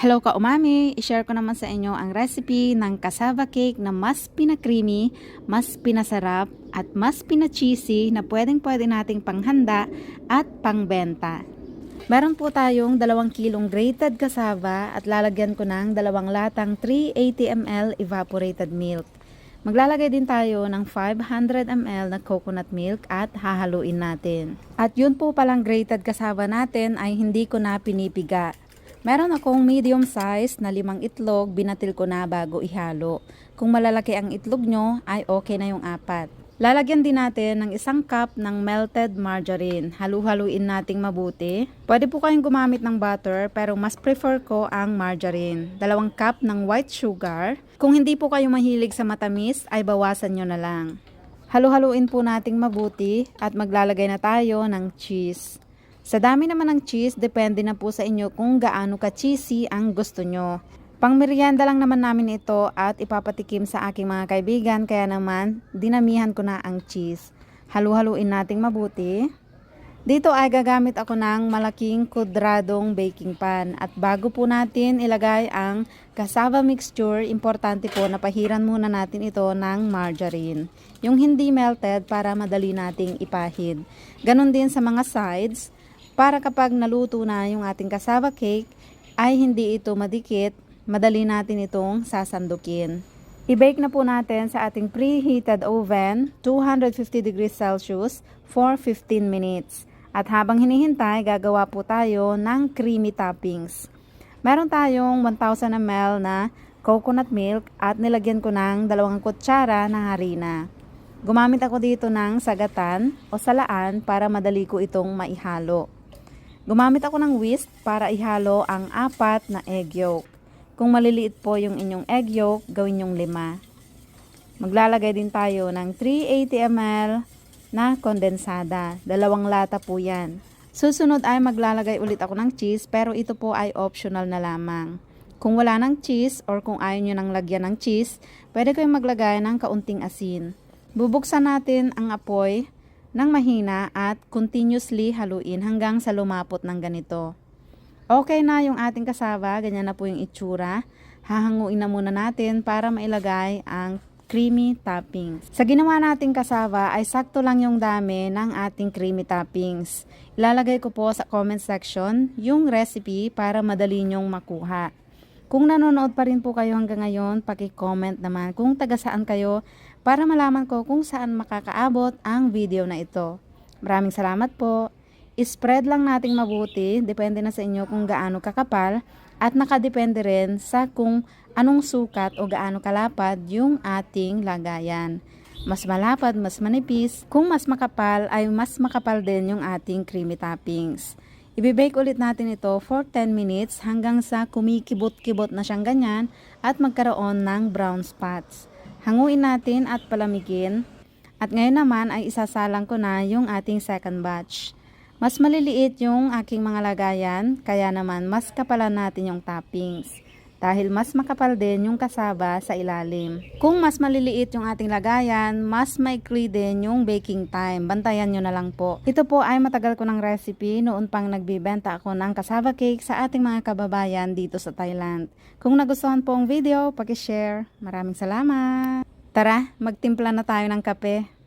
Hello ka umami! I-share ko naman sa inyo ang recipe ng cassava cake na mas pinakreamy, mas pinasarap, at mas pina-cheesy na pwedeng pwede nating panghanda at pangbenta. Meron po tayong 2 kilong grated cassava at lalagyan ko ng dalawang latang 380 ml evaporated milk. Maglalagay din tayo ng 500 ml na coconut milk at hahaluin natin. At yun po palang grated cassava natin ay hindi ko na pinipiga. Meron akong medium size na limang itlog, binatil ko na bago ihalo. Kung malalaki ang itlog nyo, ay okay na yung apat. Lalagyan din natin ng isang cup ng melted margarine. Halu-haluin nating mabuti. Pwede po kayong gumamit ng butter pero mas prefer ko ang margarine. Dalawang cup ng white sugar. Kung hindi po kayo mahilig sa matamis, ay bawasan nyo na lang. Halu-haluin po nating mabuti at maglalagay na tayo ng cheese. Sa dami naman ng cheese, depende na po sa inyo kung gaano ka-cheesy ang gusto nyo. Pang merienda lang naman namin ito at ipapatikim sa aking mga kaibigan kaya naman dinamihan ko na ang cheese. Halu-haluin nating mabuti. Dito ay gagamit ako ng malaking kudradong baking pan at bago po natin ilagay ang cassava mixture, importante po na pahiran muna natin ito ng margarine. Yung hindi melted para madali nating ipahid. Ganon din sa mga sides para kapag naluto na yung ating cassava cake ay hindi ito madikit, madali natin itong sasandukin. I-bake na po natin sa ating preheated oven, 250 degrees Celsius for 15 minutes. At habang hinihintay, gagawa po tayo ng creamy toppings. Meron tayong 1000 ml na coconut milk at nilagyan ko ng dalawang kutsara ng harina. Gumamit ako dito ng sagatan o salaan para madali ko itong maihalo. Gumamit ako ng whisk para ihalo ang apat na egg yolk. Kung maliliit po yung inyong egg yolk, gawin yung lima. Maglalagay din tayo ng 380 ml na kondensada. Dalawang lata po yan. Susunod ay maglalagay ulit ako ng cheese pero ito po ay optional na lamang. Kung wala ng cheese or kung ayaw nyo nang lagyan ng cheese, pwede kayong maglagay ng kaunting asin. Bubuksan natin ang apoy ng mahina at continuously haluin hanggang sa lumapot ng ganito. Okay na yung ating kasaba, ganyan na po yung itsura. Hahanguin na muna natin para mailagay ang creamy toppings. Sa ginawa nating kasaba ay sakto lang yung dami ng ating creamy toppings. Ilalagay ko po sa comment section yung recipe para madali nyong makuha. Kung nanonood pa rin po kayo hanggang ngayon, paki-comment naman kung taga saan kayo para malaman ko kung saan makakaabot ang video na ito. Maraming salamat po. I-spread lang nating mabuti, depende na sa inyo kung gaano kakapal at nakadepende rin sa kung anong sukat o gaano kalapad yung ating lagayan. Mas malapad, mas manipis. Kung mas makapal ay mas makapal din yung ating creamy toppings. Ibibake ulit natin ito for 10 minutes hanggang sa kumikibot-kibot na siyang ganyan at magkaroon ng brown spots. Hanguin natin at palamigin. At ngayon naman ay isasalang ko na yung ating second batch. Mas maliliit yung aking mga lagayan, kaya naman mas kapalan natin yung toppings. Dahil mas makapal din yung kasaba sa ilalim. Kung mas maliliit yung ating lagayan, mas maikli din yung baking time. Bantayan nyo na lang po. Ito po ay matagal ko ng recipe noon pang nagbibenta ako ng cassava cake sa ating mga kababayan dito sa Thailand. Kung nagustuhan po ang video, pakishare. Maraming salamat! Tara, magtimpla na tayo ng kape.